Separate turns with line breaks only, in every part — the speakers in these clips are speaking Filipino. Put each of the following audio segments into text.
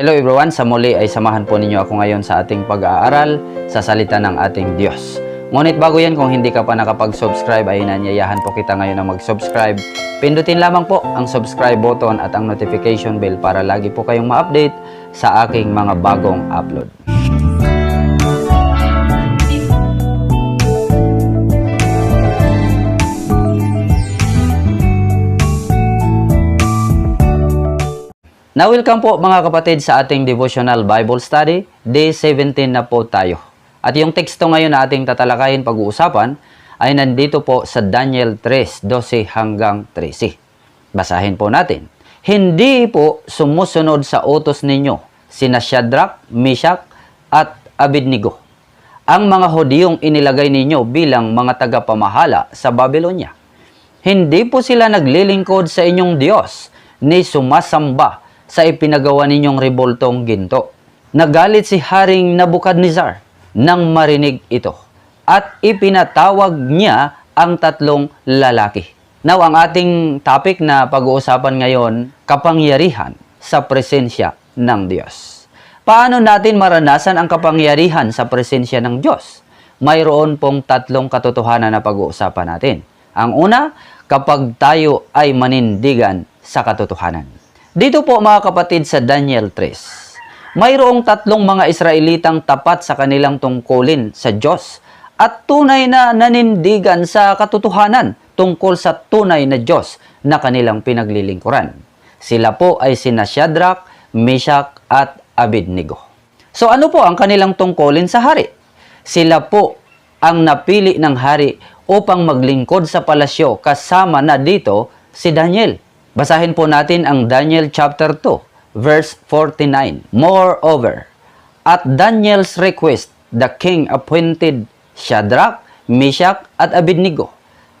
Hello everyone, sa muli ay samahan po ninyo ako ngayon sa ating pag-aaral sa salita ng ating Diyos. Ngunit bago yan, kung hindi ka pa nakapag-subscribe, ay nanyayahan po kita ngayon na mag-subscribe. Pindutin lamang po ang subscribe button at ang notification bell para lagi po kayong ma-update sa aking mga bagong upload. Na welcome po mga kapatid sa ating devotional Bible study. Day 17 na po tayo. At yung teksto ngayon na ating tatalakayin pag-uusapan ay nandito po sa Daniel 3, 12 hanggang 13. Basahin po natin. Hindi po sumusunod sa utos ninyo sina Shadrach, Meshach at Abednego. Ang mga Hudiyong inilagay ninyo bilang mga tagapamahala sa Babylonia. Hindi po sila naglilingkod sa inyong Diyos ni sumasamba sa ipinagawa ninyong reboltong ginto. Nagalit si Haring Nabukadnezar nang marinig ito at ipinatawag niya ang tatlong lalaki. Now, ang ating topic na pag-uusapan ngayon, kapangyarihan sa presensya ng Diyos. Paano natin maranasan ang kapangyarihan sa presensya ng Diyos? Mayroon pong tatlong katotohanan na pag-uusapan natin. Ang una, kapag tayo ay manindigan sa katotohanan. Dito po mga kapatid sa Daniel 3, mayroong tatlong mga Israelitang tapat sa kanilang tungkulin sa Diyos at tunay na nanindigan sa katotohanan tungkol sa tunay na Diyos na kanilang pinaglilingkuran. Sila po ay sina Shadrach, Meshach at Abednego. So ano po ang kanilang tungkulin sa hari? Sila po ang napili ng hari upang maglingkod sa palasyo kasama na dito si Daniel. Basahin po natin ang Daniel chapter 2, verse 49. Moreover, at Daniel's request, the king appointed Shadrach, Meshach, at Abednego,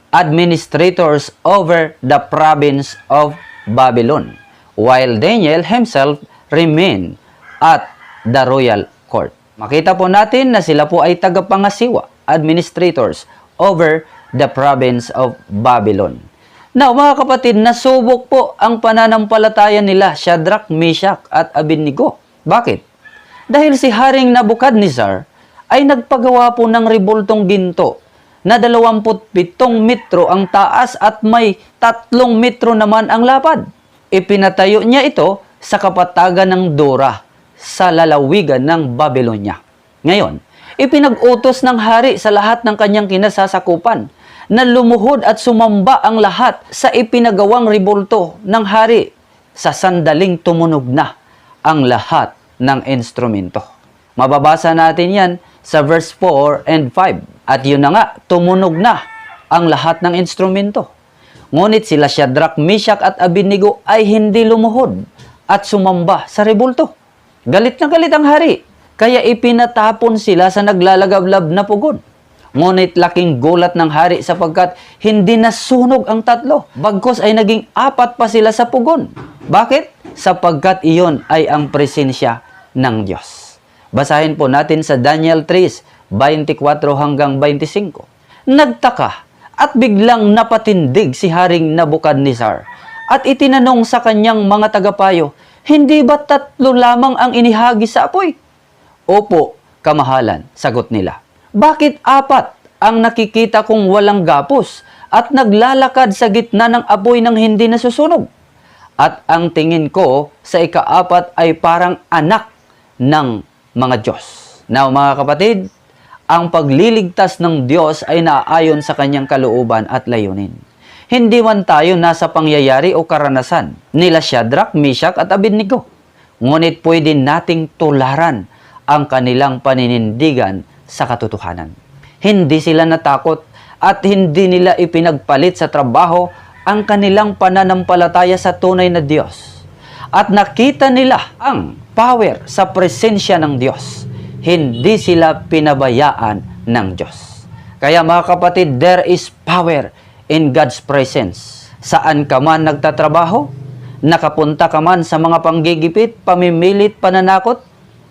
administrators over the province of Babylon, while Daniel himself remained at the royal court. Makita po natin na sila po ay tagapangasiwa, administrators over the province of Babylon. Now, mga kapatid, nasubok po ang pananampalataya nila, Shadrach, Meshach, at Abednego. Bakit? Dahil si Haring Nabukadnezar ay nagpagawa po ng rebultong ginto na 27 metro ang taas at may 3 metro naman ang lapad. Ipinatayo niya ito sa kapatagan ng Dora sa lalawigan ng Babylonia. Ngayon, ipinag-utos ng hari sa lahat ng kanyang kinasasakupan na lumuhod at sumamba ang lahat sa ipinagawang ribulto ng hari sa sandaling tumunog na ang lahat ng instrumento. Mababasa natin yan sa verse 4 and 5. At yun na nga, tumunog na ang lahat ng instrumento. Ngunit sila Shadrach, Meshach at Abednego ay hindi lumuhod at sumamba sa rebulto. Galit na galit ang hari, kaya ipinatapon sila sa naglalagablab na pugon. Ngunit laking gulat ng hari sapagkat hindi nasunog ang tatlo. Bagkos ay naging apat pa sila sa pugon. Bakit? Sapagkat iyon ay ang presensya ng Diyos. Basahin po natin sa Daniel 3, 24 hanggang 25. Nagtaka at biglang napatindig si Haring Nabukadnezar at itinanong sa kanyang mga tagapayo, Hindi ba tatlo lamang ang inihagi sa apoy? Opo, kamahalan, sagot nila. Bakit apat ang nakikita kong walang gapos at naglalakad sa gitna ng apoy ng hindi nasusunog? At ang tingin ko sa ikaapat ay parang anak ng mga Diyos. Now mga kapatid, ang pagliligtas ng Diyos ay naaayon sa kanyang kalooban at layunin. Hindi man tayo nasa pangyayari o karanasan nila Shadrach, Meshach at Abednego. Ngunit pwede nating tularan ang kanilang paninindigan sa katotohanan. Hindi sila natakot at hindi nila ipinagpalit sa trabaho ang kanilang pananampalataya sa tunay na Diyos. At nakita nila ang power sa presensya ng Diyos. Hindi sila pinabayaan ng Diyos. Kaya mga kapatid, there is power in God's presence. Saan ka man nagtatrabaho, nakapunta ka man sa mga panggigipit, pamimilit, pananakot,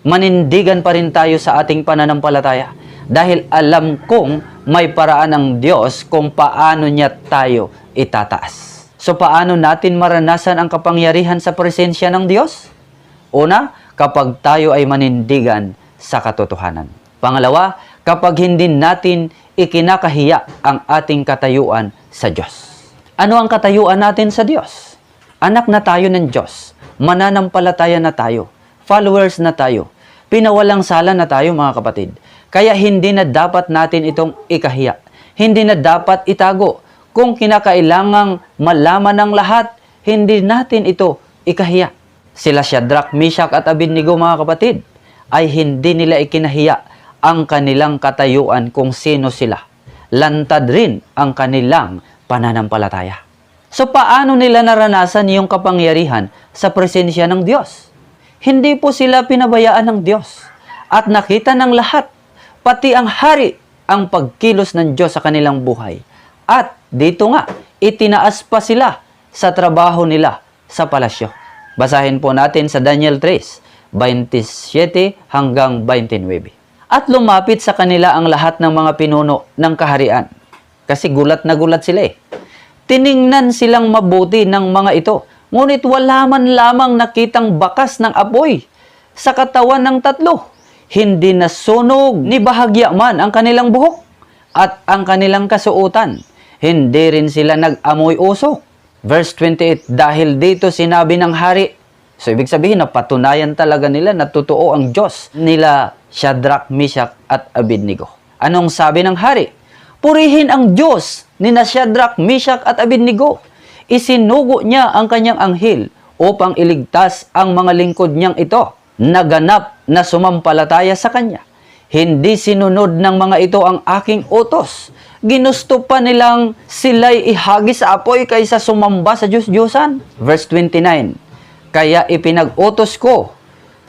manindigan pa rin tayo sa ating pananampalataya. Dahil alam kong may paraan ng Diyos kung paano niya tayo itataas. So paano natin maranasan ang kapangyarihan sa presensya ng Diyos? Una, kapag tayo ay manindigan sa katotohanan. Pangalawa, kapag hindi natin ikinakahiya ang ating katayuan sa Diyos. Ano ang katayuan natin sa Diyos? Anak na tayo ng Diyos. Mananampalataya na tayo. Followers na tayo. Pinawalang sala na tayo mga kapatid. Kaya hindi na dapat natin itong ikahiya. Hindi na dapat itago. Kung kinakailangang malaman ng lahat, hindi natin ito ikahiya. Sila Shadrach, Meshach at Abednego mga kapatid ay hindi nila ikinahiya ang kanilang katayuan kung sino sila. Lantad rin ang kanilang pananampalataya. So paano nila naranasan yung kapangyarihan sa presensya ng Diyos? Hindi po sila pinabayaan ng Diyos. At nakita ng lahat, pati ang hari, ang pagkilos ng Diyos sa kanilang buhay. At dito nga, itinaas pa sila sa trabaho nila sa palasyo. Basahin po natin sa Daniel 3, 27 hanggang 29. At lumapit sa kanila ang lahat ng mga pinuno ng kaharian. Kasi gulat na gulat sila eh. Tiningnan silang mabuti ng mga ito. Ngunit wala man lamang nakitang bakas ng apoy sa katawan ng tatlo. Hindi nasunog ni bahagya man ang kanilang buhok at ang kanilang kasuotan. Hindi rin sila nag-amoy usok. Verse 28, dahil dito sinabi ng hari, so ibig sabihin na patunayan talaga nila na totoo ang Diyos nila Shadrach, Meshach at Abednego. Anong sabi ng hari? Purihin ang Diyos ni na Shadrach, Meshach at Abednego. Isinugo niya ang kanyang anghel upang iligtas ang mga lingkod niyang ito. Naganap na sumampalataya sa kanya. Hindi sinunod ng mga ito ang aking utos. Ginusto pa nilang sila'y ihagis sa apoy kaysa sumamba sa Diyos-Diyosan. Verse 29, Kaya ipinag-utos ko,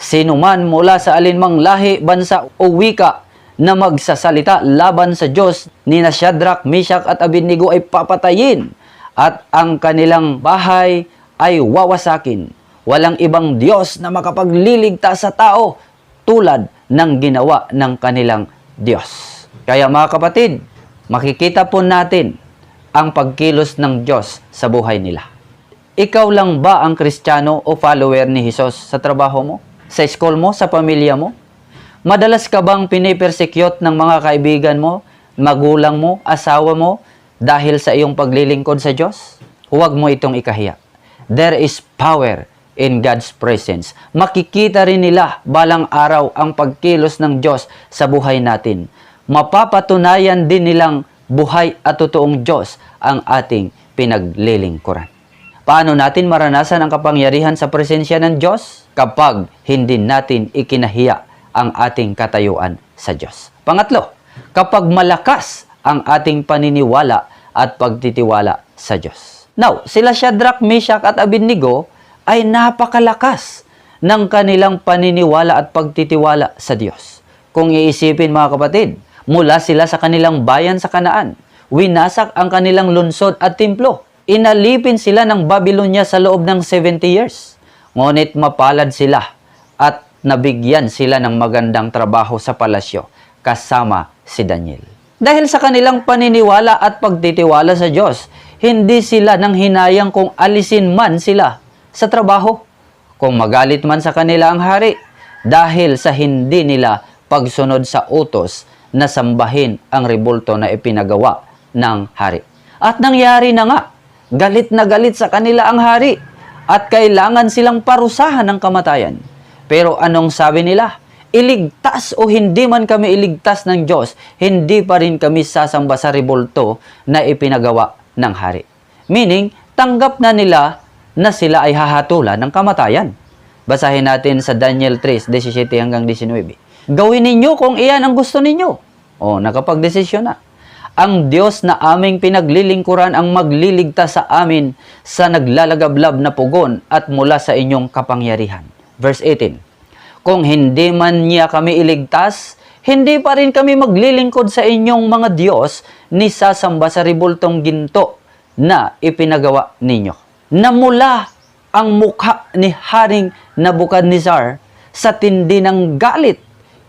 sino man mula sa alinmang lahi, bansa o wika na magsasalita laban sa Diyos ni na Shadrach, Meshach at Abednego ay papatayin at ang kanilang bahay ay wawasakin. Walang ibang Diyos na makapagliligtas sa tao tulad ng ginawa ng kanilang Diyos. Kaya mga kapatid, makikita po natin ang pagkilos ng Diyos sa buhay nila. Ikaw lang ba ang kristyano o follower ni Jesus sa trabaho mo? Sa school mo? Sa pamilya mo? Madalas ka bang pinipersecute ng mga kaibigan mo, magulang mo, asawa mo dahil sa iyong paglilingkod sa Diyos? Huwag mo itong ikahiya. There is power in God's presence. Makikita rin nila balang araw ang pagkilos ng Diyos sa buhay natin. Mapapatunayan din nilang buhay at totoong Diyos ang ating pinaglilingkuran. Paano natin maranasan ang kapangyarihan sa presensya ng Diyos? Kapag hindi natin ikinahiya ang ating katayuan sa Diyos. Pangatlo, kapag malakas ang ating paniniwala at pagtitiwala sa Diyos. Now, sila Shadrach, Meshach at Abednego ay napakalakas ng kanilang paniniwala at pagtitiwala sa Diyos. Kung iisipin mga kapatid, mula sila sa kanilang bayan sa Kanaan, winasak ang kanilang lungsod at templo. Inalipin sila ng Babylonia sa loob ng 70 years. Ngunit mapalad sila at nabigyan sila ng magandang trabaho sa palasyo kasama si Daniel. Dahil sa kanilang paniniwala at pagtitiwala sa Diyos, hindi sila nang hinayang kung alisin man sila sa trabaho. Kung magalit man sa kanila ang hari, dahil sa hindi nila pagsunod sa utos na sambahin ang rebulto na ipinagawa ng hari. At nangyari na nga, galit na galit sa kanila ang hari at kailangan silang parusahan ng kamatayan. Pero anong sabi nila? Iligtas o hindi man kami iligtas ng Diyos, hindi pa rin kami sasamba sa rebulto na ipinagawa ng hari. Meaning, tanggap na nila na sila ay hahatulan ng kamatayan. Basahin natin sa Daniel 3, 17 hanggang 19. Gawin ninyo kung iyan ang gusto ninyo. O, nakapagdesisyon na. Ang Diyos na aming pinaglilingkuran ang magliligtas sa amin sa naglalagablab na pugon at mula sa inyong kapangyarihan. Verse 18. Kung hindi man niya kami iligtas, hindi pa rin kami maglilingkod sa inyong mga Diyos ni sasamba sa ribultong ginto na ipinagawa ninyo. Namula ang mukha ni Haring Nabukadnezar sa tindi ng galit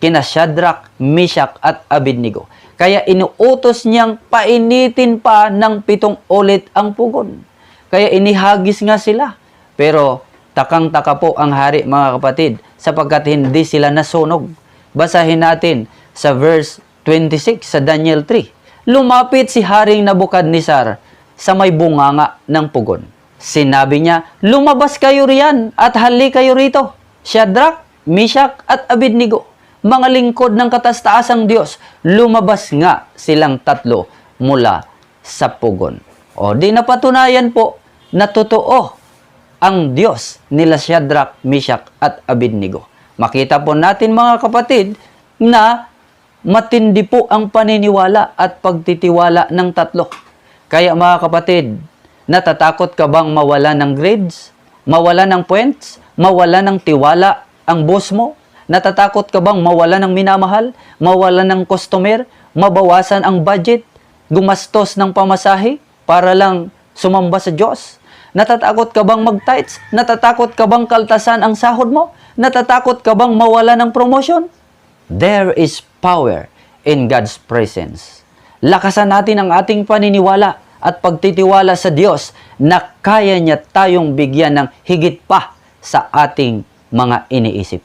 kina Shadrach, Meshach at Abednego. Kaya inuutos niyang painitin pa ng pitong ulit ang pugon. Kaya inihagis nga sila. Pero Takang-taka po ang hari mga kapatid sapagkat hindi sila nasunog. Basahin natin sa verse 26 sa Daniel 3. Lumapit si Haring Nabukadnesar sa may bunganga ng pugon. Sinabi niya, lumabas kayo riyan at hali kayo rito. Shadrach, Meshach at Abednego, mga lingkod ng katastaasang Diyos, lumabas nga silang tatlo mula sa pugon. O di napatunayan po na totoo ang Diyos nila Shadrach, Meshach at Abednego. Makita po natin mga kapatid na matindi po ang paniniwala at pagtitiwala ng tatlo. Kaya mga kapatid, natatakot ka bang mawala ng grades? Mawala ng points? Mawala ng tiwala ang boss mo? Natatakot ka bang mawala ng minamahal? Mawala ng customer? Mabawasan ang budget? Gumastos ng pamasahe para lang sumamba sa Diyos? Natatakot ka bang mag-tights? Natatakot ka bang kaltasan ang sahod mo? Natatakot ka bang mawala ng promotion? There is power in God's presence. Lakasan natin ang ating paniniwala at pagtitiwala sa Diyos na kaya niya tayong bigyan ng higit pa sa ating mga iniisip.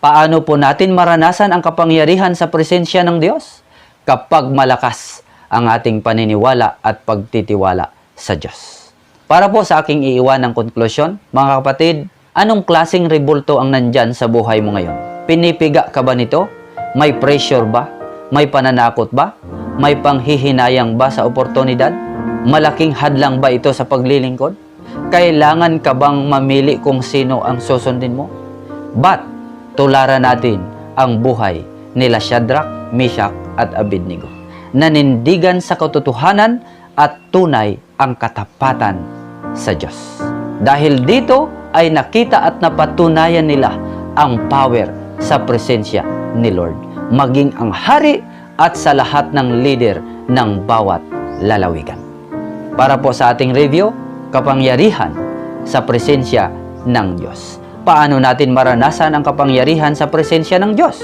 Paano po natin maranasan ang kapangyarihan sa presensya ng Diyos? Kapag malakas ang ating paniniwala at pagtitiwala sa Diyos. Para po sa aking iiwan ng konklusyon, mga kapatid, anong klaseng rebulto ang nandyan sa buhay mo ngayon? Pinipiga ka ba nito? May pressure ba? May pananakot ba? May panghihinayang ba sa oportunidad? Malaking hadlang ba ito sa paglilingkod? Kailangan ka bang mamili kung sino ang susundin mo? But, tularan natin ang buhay nila Shadrach, Meshach at Abednego. Nanindigan sa katotohanan at tunay ang katapatan sa Diyos. Dahil dito ay nakita at napatunayan nila ang power sa presensya ni Lord. Maging ang hari at sa lahat ng leader ng bawat lalawigan. Para po sa ating review, kapangyarihan sa presensya ng Diyos. Paano natin maranasan ang kapangyarihan sa presensya ng Diyos?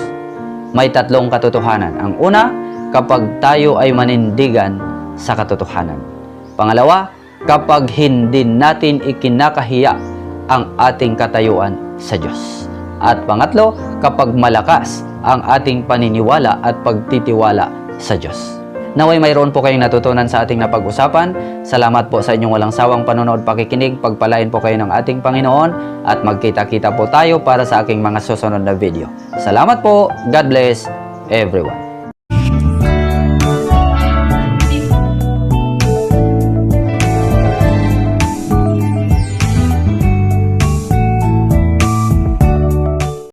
May tatlong katotohanan. Ang una, kapag tayo ay manindigan sa katotohanan. Pangalawa, kapag hindi natin ikinakahiya ang ating katayuan sa Diyos. At pangatlo, kapag malakas ang ating paniniwala at pagtitiwala sa Diyos. Naway mayroon po kayong natutunan sa ating napag-usapan. Salamat po sa inyong walang sawang panonood pakikinig. Pagpalain po kayo ng ating Panginoon at magkita-kita po tayo para sa aking mga susunod na video. Salamat po. God bless everyone.